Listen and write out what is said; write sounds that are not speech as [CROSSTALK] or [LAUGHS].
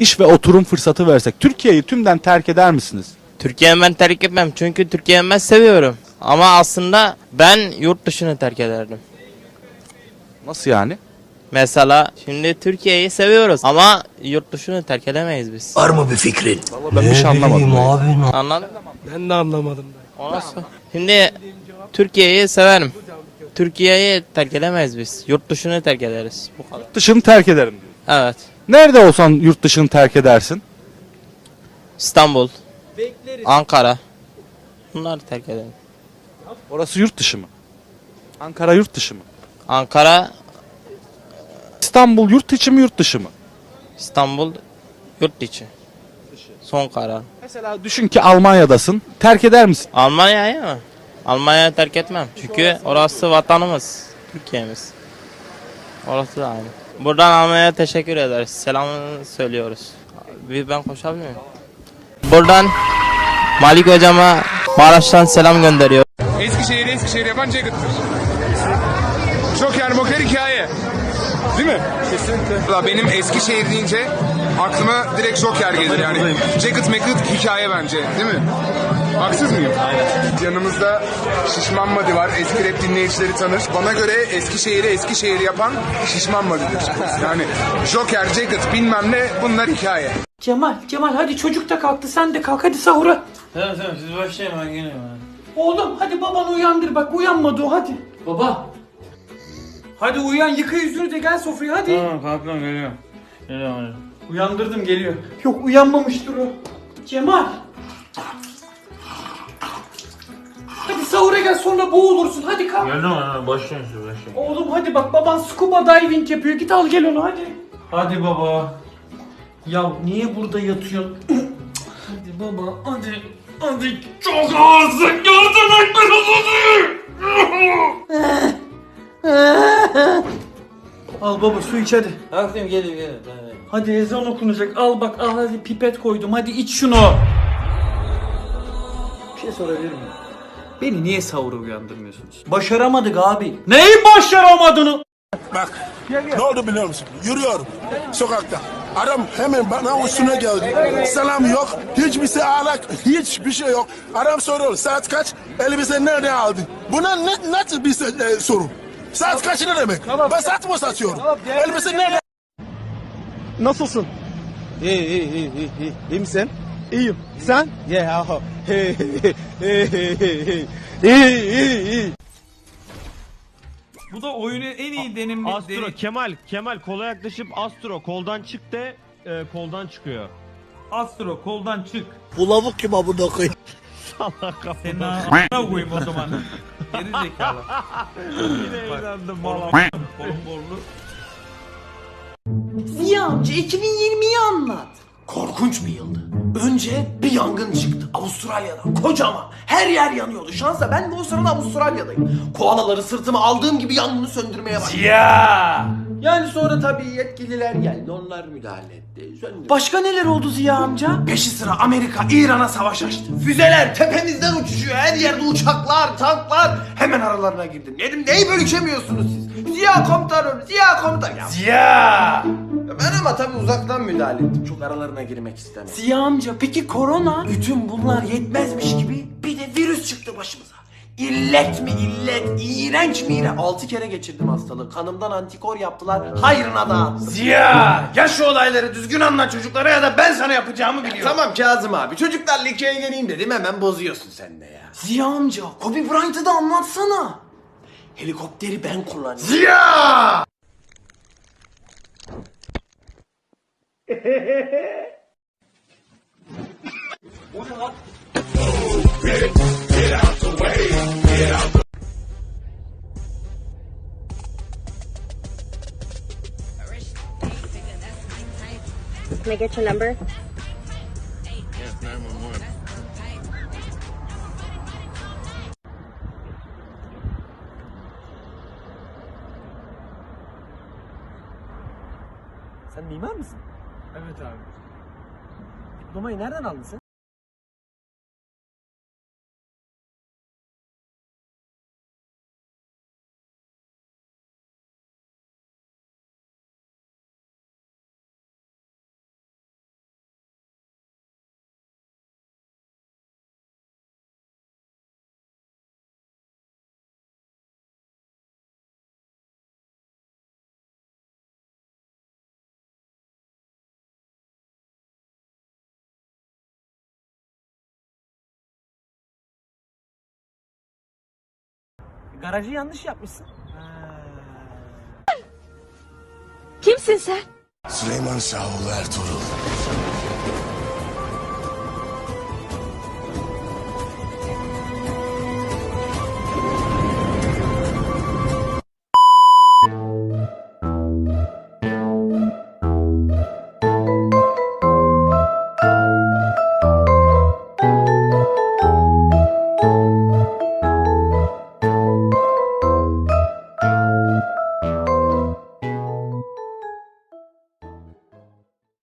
İş ve oturum fırsatı versek Türkiye'yi tümden terk eder misiniz? Türkiye'yi ben terk etmem çünkü Türkiye'yi ben seviyorum. Ama aslında ben yurt dışını terk ederdim. Nasıl yani? Mesela şimdi Türkiye'yi seviyoruz ama yurt dışını terk edemeyiz biz. Var mı bir fikrin? Vallahi ben bir şey anlamadım. Anladın? Ben de anlamadım. O nasıl? Şimdi Türkiye'yi severim. Türkiye'yi terk edemeyiz biz. Yurt dışını terk ederiz. Bu kadar. Yurt dışını terk ederim diyor. Evet. Nerede olsan yurt dışını terk edersin? İstanbul, Ankara. Bunları terk edelim. Orası yurt dışı mı? Ankara yurt dışı mı? Ankara, İstanbul yurt içi mi yurt dışı mı? İstanbul, yurt içi. Son karar. Mesela düşün ki Almanya'dasın. Terk eder misin? Almanya'yı mı? Almanya'yı terk etmem. Çünkü orası vatanımız. Türkiye'miz. Orası da aynı. Buradan Almanya'ya teşekkür ederiz. Selamını söylüyoruz. Bir ben koşabilir miyim? Buradan Malik hocama Maraş'tan selam gönderiyor. Eskişehir Eskişehir yapan Jacket'tır. Joker moker hikaye. Değil mi? Kesinlikle. Benim Eskişehir deyince aklıma direkt Joker gelir yani. Jacket Macket hikaye bence değil mi? Haksız mıyım? Aynen. Yanımızda Şişman Madi var. Eski rap dinleyicileri tanır. Bana göre Eskişehir'i Eskişehir yapan Şişman Madi'dir. Yani Joker, Jacket bilmem ne bunlar hikaye. Cemal, Cemal hadi çocuk da kalktı sen de kalk hadi sahura. Tamam tamam siz başlayın ben geliyorum. Oğlum hadi babanı uyandır bak uyanmadı o hadi. Baba. Hadi uyan yıka yüzünü de gel sofraya hadi. Tamam kalkıyorum geliyorum. Geliyorum Uyandırdım geliyor. Yok uyanmamıştır o. Cemal. Hadi sahura gel sonra boğulursun hadi kalk. Geldim ana başlayın siz başlayın. Oğlum hadi bak baban scuba diving yapıyor git al gel onu hadi. Hadi baba. Ya niye burada yatıyorsun? hadi baba hadi. Hadi çok ağırsın gördün [LAUGHS] Al baba su iç hadi. Kalktım geliyorum geliyorum. Hadi ezan okunacak. Al bak al hadi pipet koydum. Hadi iç şunu. Bir şey sorabilir miyim? Beni niye sahura uyandırmıyorsunuz? Başaramadık abi. Neyi başaramadığını? Bak ne oldu biliyor musun? Yürüyorum sokakta. Adam hemen bana üstüne geldi. Selam yok. Hiçbir şey alak. Hiçbir şey yok. Adam soruyor saat kaç? Elbise nerede aldın? Buna ne, nasıl bir şey- e, soru? Saat kaç ne demek? Ben saat mı satıyorum? Elbise nerede? Nasılsın? İyi iyi iyi iyi iyi. İyi misin? İyiyim. Sen? Yeah. Hey, hey, hey, hey. İyi iyi iyi. Bu da oyunu en iyi denim Astro Kemal Kemal kola yaklaşıp Astro koldan çık de e, koldan çıkıyor. Astro koldan çık. Bu lavuk kim abone koyayım? Allah Senin a**ına koyayım o zaman. Geri zekalı. Yine eğlendim valla. Ziya amca 2020'yi anlat. Korkunç bir yıldı. Önce bir yangın çıktı Avustralya'da. Kocaman. Her yer yanıyordu. Şansa ben de o sırada Avustralya'dayım. Koalaları sırtıma aldığım gibi yangını söndürmeye başladım. Ya. Yani sonra tabii yetkililer geldi. Onlar müdahale etti. Söndürdü. Başka neler oldu Ziya amca? Peşi sıra Amerika İran'a savaş açtı. Füzeler tepemizden uçuşuyor. Her yerde uçaklar, tanklar. Hemen aralarına girdim. Dedim neyi bölüşemiyorsunuz siz? Ziya komutanım, Ziya komutan. Ya, Ziya! Ben ama tabii uzaktan müdahale ettim. Çok aralarına girmek istemedim. Ziya amca peki korona? Bütün bunlar yetmezmiş gibi bir de virüs çıktı başımıza. İllet mi illet, iğrenç mi iğrenç. Altı kere geçirdim hastalığı. Kanımdan antikor yaptılar. Hayrına dağıttım. Ziya! Ya şu olayları düzgün anlat çocuklara ya da ben sana yapacağımı biliyorum. Tamam Kazım abi. Çocuklarla hikaye geleyim dedim hemen bozuyorsun sen de ya. Ziya amca Kobe Bryant'ı da anlatsana. Helikopteri ben kullanıyorum. Ziya! [LAUGHS] Can I get your number? Sen mimar mısın? Evet abi. Diplomayı nereden aldın sen? Garajı yanlış yapmışsın. Kimsin sen? Süleyman Şahoğlu Ertuğrul.